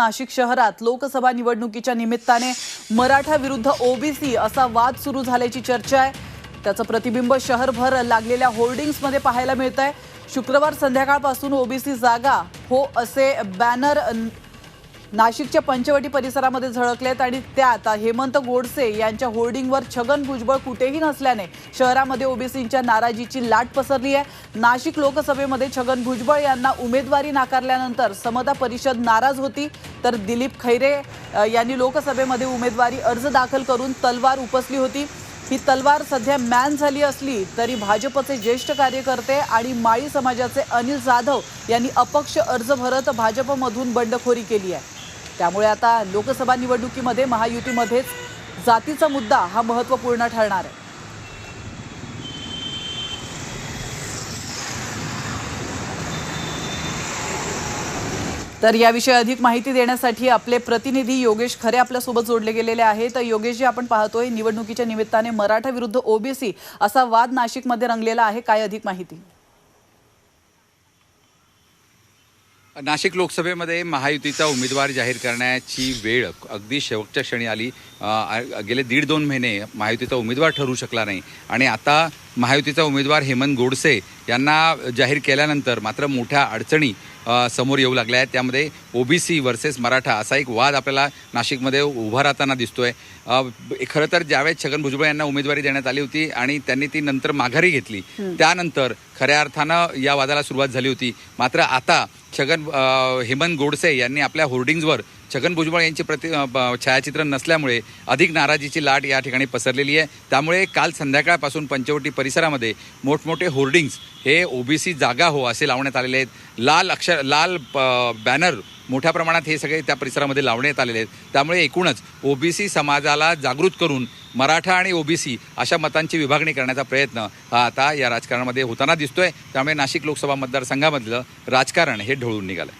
नाशिक शहरात लोकसभा निवडणुकीच्या निमित्ताने मराठा विरुद्ध ओबीसी असा वाद सुरू झाल्याची चर्चा आहे. त्याचं प्रतिबिंब शहरभर लागलेल्या होर्डिंग्समध्ये पाहायला मिळत आहे शुक्रवार संध्याकाळपासून ओबीसी जागा हो असे बॅनर नाशिकच्या पंचवटी परिसरामध्ये झळकलेत आणि त्यात हेमंत गोडसे यांच्या होर्डिंगवर छगन भुजबळ कुठेही नसल्याने शहरामध्ये ओबीसींच्या नाराजीची लाट पसरली आहे. नाशिक लोकसभेमध्ये छगन भुजबळ यांना उमेदवारी नाकारल्यानंतर समता परिषद नाराज होती. तर दिलीप खैरे यांनी लोकसभेमध्ये उमेदवारी अर्ज दाखल करून तलवार उपसली होती. ही तलवार सध्या मॅन झाली असली तरी भाजपचे ज्येष्ठ कार्यकर्ते आणि माळी समाजाचे अनिल जाधव यांनी अपक्ष अर्ज भरत भाजपमधून बंडखोरी केली आहे. त्यामुळे आता लोकसभा निवडणुकीमध्ये महायुतीमध्येच जातीचा मुद्दा हा महत्त्वपूर्ण ठरणार आहे. तर याविषयी अधिक माहिती देण्यासाठी आपले प्रतिनिधी योगेश खरे आपल्यासोबत जोडले गेलेले आहेत तर योगेशजी आपण पाहतोय निवडणुकीच्या निमित्ताने मराठा विरुद्ध ओबीसी असा वाद नाशिकमध्ये रंगलेला आहे. काय अधिक माहिती? नाशिक लोकसभेमध्ये महायुतीचा उमेदवार जाहीर करण्याची वेळ अगदी शेवटच्या क्षणी आली. गेले दीड दोन महिने महायुतीचा उमेदवार ठरू शकला नाही. आणि आता महायुतीचा उमेदवार हेमंत गोडसे यांना जाहीर केल्यानंतर मात्र मोठ्या अडचणी समोर येऊ लागल्या आहेत. त्यामध्ये ओबीसी वर्सेस मराठा असा एक वाद आपल्याला नाशिकमध्ये उभा राहताना दिसतोय. अ, ब- खरं तर ज्यावेळेस छगन भुजबळ यांना उमेदवारी देण्यात आली होती आणि त्यांनी ती नंतर माघारी घेतली. त्यानंतर खऱ्या अर्थानं या वादाला सुरुवात झाली होती. मात्र आता छगन हेमंत गोडसे यांनी आपल्या होर्डिंग्जवर छगन भुजबळ यांची प्रति छायाचित्र नसल्यामुळे अधिक नाराजीची लाट या ठिकाणी पसरलेली आहे. त्यामुळे काल संध्याकाळपासून पंचवटी परिसरामध्ये मोठमोठे होर्डिंग्ज हे ओबीसी जागा हो असे लावण्यात आलेले आहेत. लाल अक्षर लाल प- बॅनर मोठ्या प्रमाणात हे सगळे त्या परिसरामध्ये लावण्यात आलेले आहेत. त्यामुळे एकूणच ओबीसी समाजाला जागृत करून मराठा आणि ओबीसी अशा मतांची विभागणी करण्याचा प्रयत्न हा आता या राजकारणामध्ये होताना दिसतोय. त्यामुळे नाशिक लोकसभा मतदारसंघामधलं राजकारण हे ढळून निघालं